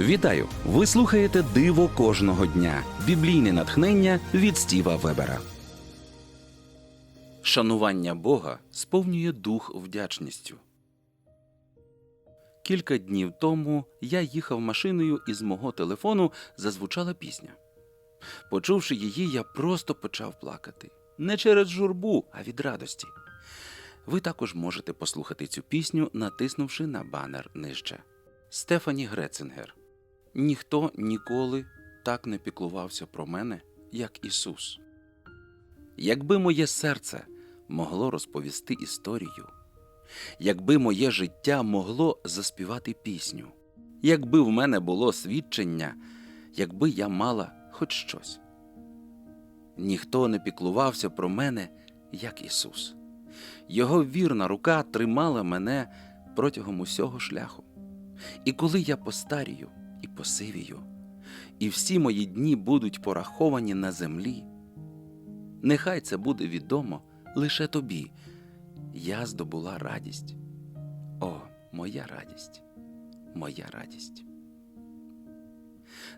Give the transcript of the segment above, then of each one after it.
Вітаю! Ви слухаєте Диво кожного дня. Біблійне натхнення від Стіва Вебера. Шанування Бога сповнює дух вдячністю. Кілька днів тому я їхав машиною і з мого телефону зазвучала пісня. Почувши її, я просто почав плакати. Не через журбу, а від радості. Ви також можете послухати цю пісню, натиснувши на банер нижче. Стефані Грецингер. Ніхто ніколи так не піклувався про мене, як Ісус. Якби моє серце могло розповісти історію, якби моє життя могло заспівати пісню, якби в мене було свідчення, якби я мала хоч щось. Ніхто не піклувався про мене, як Ісус. Його вірна рука тримала мене протягом усього шляху. І коли я постарію і посивію, і всі мої дні будуть пораховані на землі, нехай це буде відомо лише тобі. Я здобула радість. О, моя радість, моя радість.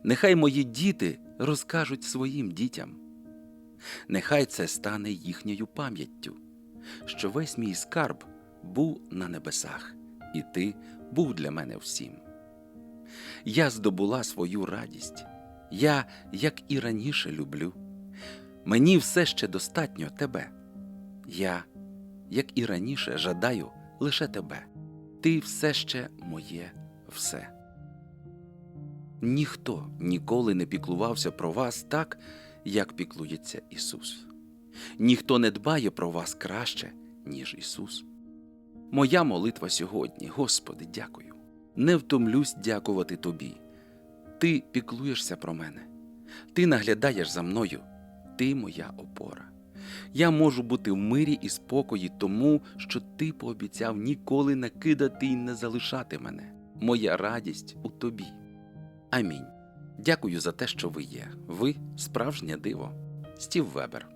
Нехай мої діти розкажуть своїм дітям. Нехай це стане їхньою пам'яттю, що весь мій скарб був на небесах, і ти був для мене всім. Я здобула свою радість. Я, як і раніше, люблю. Мені все ще достатньо тебе. Я, як і раніше, жадаю лише тебе. Ти все ще моє все. Ніхто ніколи не піклувався про вас так, як піклується Ісус. Ніхто не дбає про вас краще, ніж Ісус. Моя молитва сьогодні, Господи, дякую. Не втомлюсь дякувати Тобі. Ти піклуєшся про мене, Ти наглядаєш за мною, Ти моя опора. Я можу бути в мирі і спокої тому, що Ти пообіцяв ніколи не кидати і не залишати мене. Моя радість у Тобі. Амінь. Дякую за те, що ви є. Ви справжнє диво. Стів Вебер.